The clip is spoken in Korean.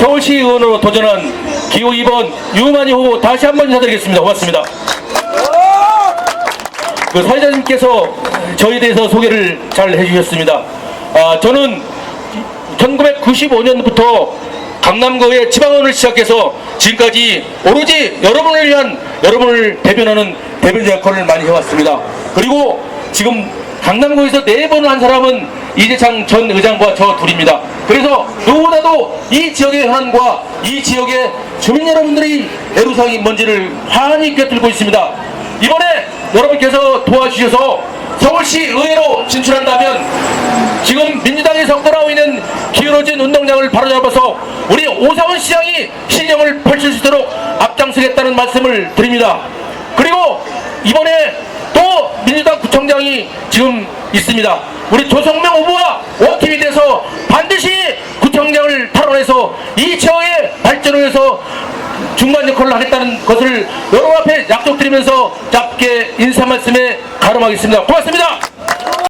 서울시 의원으로 도전한 기호 2번 유만희 후보 다시 한 번 인사드리겠습니다. 고맙습니다. 그 사회자님께서 저에 대해서 소개를 잘 해주셨습니다. 아, 저는 1995년부터 강남구의 지방원을 시작해서 지금까지 오로지 여러분을 위한 여러분을 대변하는 대변자 역할을 많이 해왔습니다. 그리고 지금 강남구에서 네 번을 한 사람은 이재창 전 의장과 저 둘입니다. 그래서 누구보다도 이 지역의 현안과 이 지역의 주민 여러분들의 애로사항이 뭔지를 환히 꿰뚫고 있습니다. 이번에 여러분께서 도와주셔서 서울시 의회로 진출한다면 지금 민주당에서 끌어오고 있는 기울어진 운동장을 바로잡아서 우리 오사원 시장이 신령을 펼칠 수 있도록 앞장서겠다는 말씀을 드립니다. 그리고 이번에 또 구청장이 지금 있습니다. 우리 조성명 후보와 원팀이 돼서 반드시 구청장을 탈원해서 이 지역의 발전을 위해서 중간 역할을 하겠다는 것을 여러분 앞에 약속드리면서 짧게 인사 말씀에 가름하겠습니다. 고맙습니다.